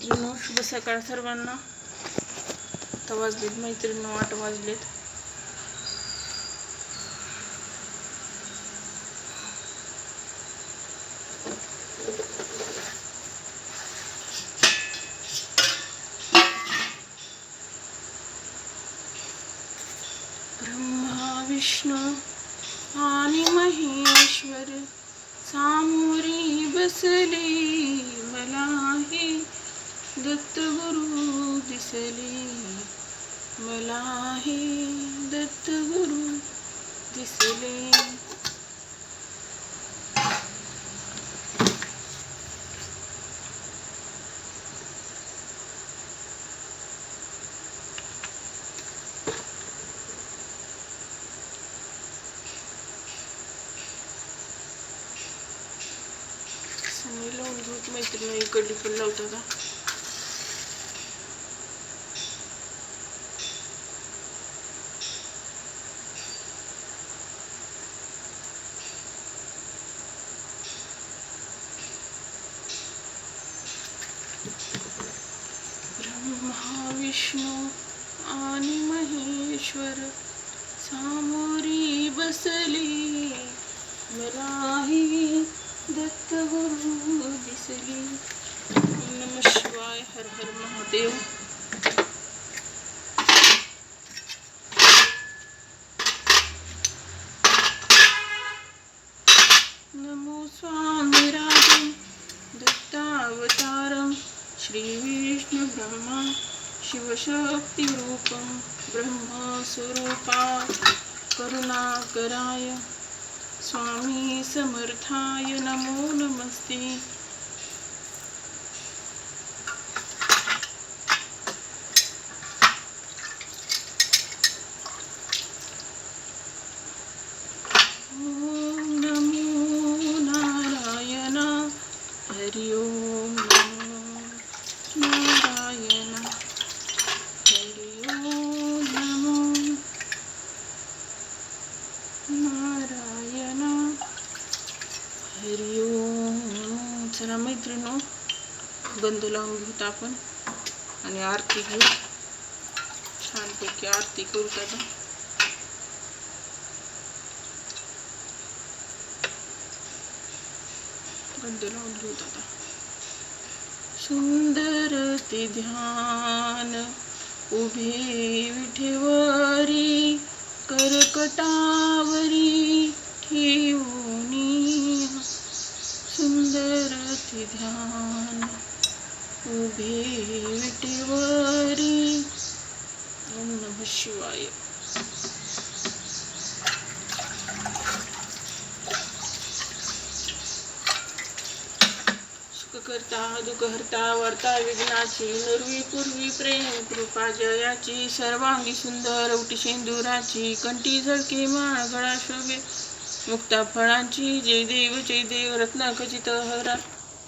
मैत्रिणीनो शुभ सकाळ सर्वांना. आता वाजलेत मैत्रिणी आठ वाजलेत. ब्रह्मा विष्णू आणि महेश्वर सामोरी बसले मलाही दत्तगुरु दिसले. मलाही दत्तगुरु दिसले. लावून घेऊ मैत्रिणी इकडली पण लावतो का महाविष्णू आणि महेश्वर सामोरी बसली. मलाही दत्तगुरु दिसली. नम शिवाय हर हर महादेव. नमो स्वामी दत्तावतारं श्री श्रीविष्णु ब्रह्मा शिवशक्तिरूपं ब्रह्मस्वरूपा करुणाकराय स्वामी समर्थाय नमो नमस्ते ॐ नमो नारायण हरि ओम नमो नारायण हरि ओम नमो नारायण हरि ओम चला मैत्रिणी गंध लावून घेऊत आपण. आणि आरती घेऊ. छानपैकी आरती करू आता गंध लावून घेऊत आता. सुंदर ते ध्यान उभे विठेवारी करकटा ठेवूनी सुंदर ते ध्यान उभे ओम नम शिवाय. करता दुखहर्ता वर्ता विघ्नाची नुरवी पूर्वी प्रेम कृपा जयाची सर्वांगी सुंदर उटी शेंदुराची कंठी झळके माळ गळा शोभे मुक्ता फळांची जय देव जय देव रत्न खचित हरा.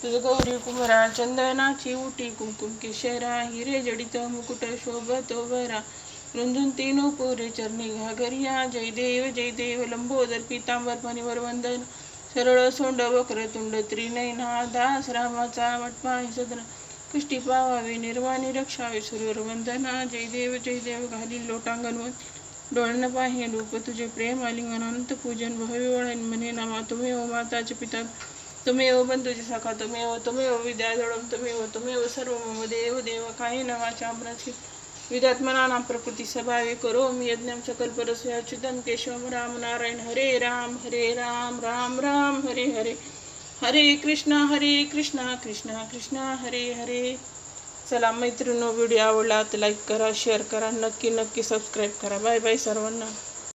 तुझ गौरी कुमरा चंदनाची उटी कुंकुम केशरा हिरे जडित मुकुट शोभत वरा. रुंदून तीन पोरे चरणी घागरिया. जय देव जय देव लंबोदर पितांबर फणीवर वंदन. सरळ सोंड वक्र तुंड त्रिनयना दास रामाचा वटपाय सदन कुष्टी पावावी निर्वाणी रक्षावे सुरवर वंदना. जय देव जय देव घाली लोटांगण डोळ्यानं पाहे रूप तुझे प्रेम आलिंगन अनंत पूजन. भव्य वळण म्हणे नामा तुम्ही ओ माताचे पिता. तुम्ही ओ बंधूचे सखा तुम्ही ओ तुम्ही ओ विद्याधोडम तुम्ही ओ तुम्ही ओ सर्व मम देव देव काही नवाच्या अमराची विद्यात्मना प्रकृती स्वभावे करो मी यज्ञम सकल परस्वे अच्युतम केशवम राम नारायण हरे राम हरे राम राम राम हरे हरे. हरे कृष्णा हरे कृष्णा कृष्णा कृष्णा हरे हरे. चला मैत्रिणी व्हिडिओ आवडला तर लाईक करा शेअर करा. नक्की नक्की सबस्क्राईब करा. बाय बाय सर्वांना.